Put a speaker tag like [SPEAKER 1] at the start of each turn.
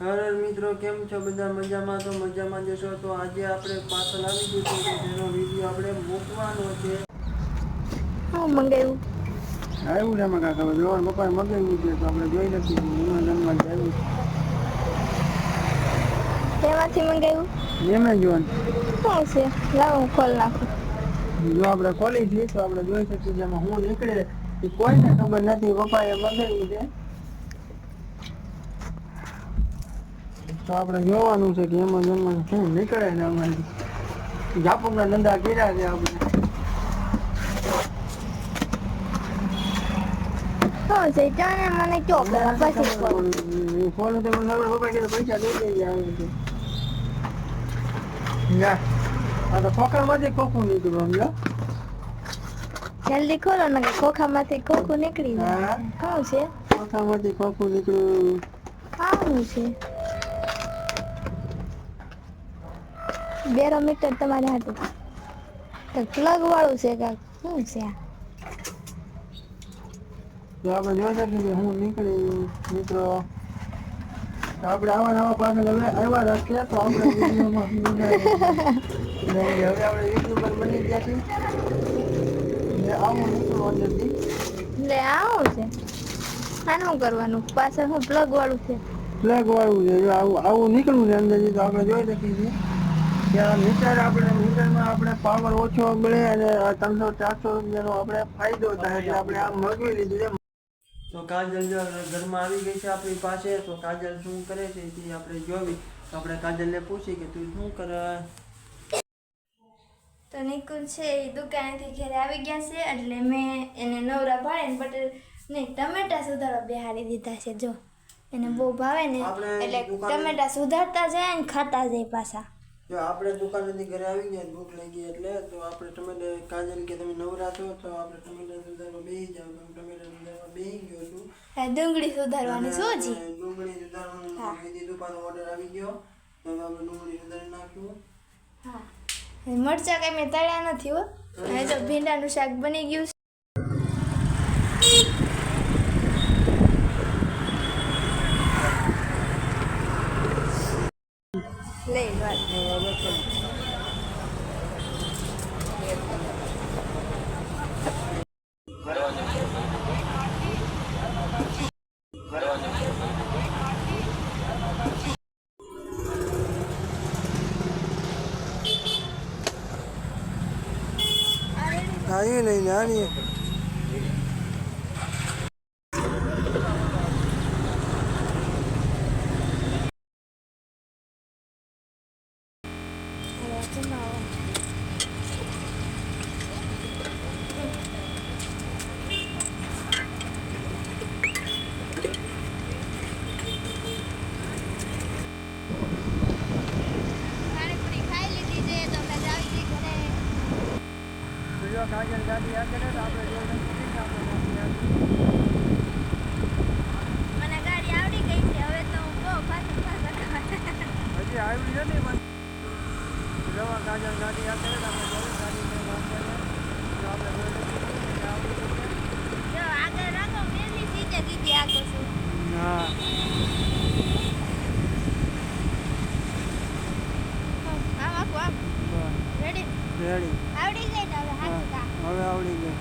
[SPEAKER 1] હર મિત્રો કેમ છો? બધા મજામાં? તો મજામાં જશો તો આજે આપણે પાર્સલ આવી ગયું છે તો તેનો વીડિયો આપણે મૂકવાનો છે.
[SPEAKER 2] હું મંગાવ્યું.
[SPEAKER 1] આવ્યું છે એમાં કાકા જોવાનું પપ્પાએ મગાવ્યું છે તો આપણે જોઈ લખીએ જન્મમાં આવ્યું
[SPEAKER 2] કેમાંથી મંગાવ્યું?
[SPEAKER 1] એમેઝોન
[SPEAKER 2] શું છે? લાવો ખોલ નાખું.
[SPEAKER 1] જો આપણે ખોલી છીએ તો આપણે જોઈ શકીએ છીએ એમાં હું નીકળે એ કોઈને ખબર નથી. પપ્પાએ મગાવ્યું છે. તો આપણે જોવાનું છે કે એમેઝોનમાં શું નીકળે ને અમારી જાપુના ધંધા કર્યા છે આપણે. ફોન પૈસા ના તો ખોખામાંથી ખોખું નીકળ્યું સમજો?
[SPEAKER 2] જલ્દી ખોલો ને કે ખોખામાંથી ખોખું નીકળી જાય.
[SPEAKER 1] હા.
[SPEAKER 2] છે?
[SPEAKER 1] ખોખામાંથી ખોખું નીકળ્યું.
[SPEAKER 2] આવું છે? બેરોમીટર તમારે હાથે તો પ્લગ વાળું છે કાક. શું છે આ?
[SPEAKER 1] તો આપણે જોઈ શકીએ હું નીકળી મિત્રો. આપણે આવા નવા પાછળ હવે આવ્યા રાખીએ તો આપણે વિડીયોમાં હવે આપણે યુટ્યુબર બની ગયા છીએ. આવું નીકળું અંદરથી.
[SPEAKER 2] એટલે આવું છે. આનું કરવાનું? પાછળ હું પ્લગ વાળું છે?
[SPEAKER 1] પ્લગ વાળું છે. આવું આવું નીકળવું છે અંદરથી તો આપણે જોઈ શકીએ છીએ. મીટર આપણે મીટરમાં આપણે પાવર ઓછો મળે અને ત્રણસો ચારસો રૂપિયાનો આપણે ફાયદો થાય એટલે આપણે આ મગવી લીધું તો કાજલ જો ઘરમાં આવી ગઈ છે આપણી પાસે તો કાજલ શું કરે છે તે આપણે જોવી. તો આપણે કાજલને પૂછી કે તું શું કરે?
[SPEAKER 2] તો નિકુલ છે એ દુકાનેથી ઘરે આવી ગયા છે એટલે મેં એને નવરા ભાડે પટેલ ને ટમેટા સુધારવા બિહારી દીધા છે જો. એને બહુ ભાવે ને એટલે ટમેટા સુધારતા જાય ને ખાતા જાય પાછા.
[SPEAKER 1] જો આપણે દુકાનેથી ઘરે આવી ગયા ભૂખ લાગી એટલે તો આપણે ટમેટા કાજલ કે તમે નવરા છો તો આપણે ટમેટા સુધારવા બેસી જાવ તો ટમેટા સુધારવા બેસી ગયો છું.
[SPEAKER 2] ડુંગળી સુધારવાની શું જી
[SPEAKER 1] ડુંગળી સુધારવાનું દીધું પાછો ઓર્ડર આવી ગયો. તો આપણે ડુંગળી સુધારી નાખ્યું
[SPEAKER 2] હા. મરચા કઈ મેં તળ્યા નથી હો. હવે તો ભીંડાનું શાક બની ગયું
[SPEAKER 1] આવી નહીં નાની
[SPEAKER 2] પાણીપુરી ખાઈ લીધી કાગળ ગાડી આગળ આપણે
[SPEAKER 1] આવડી ગઈ હવે હવે આવડી ગઈ.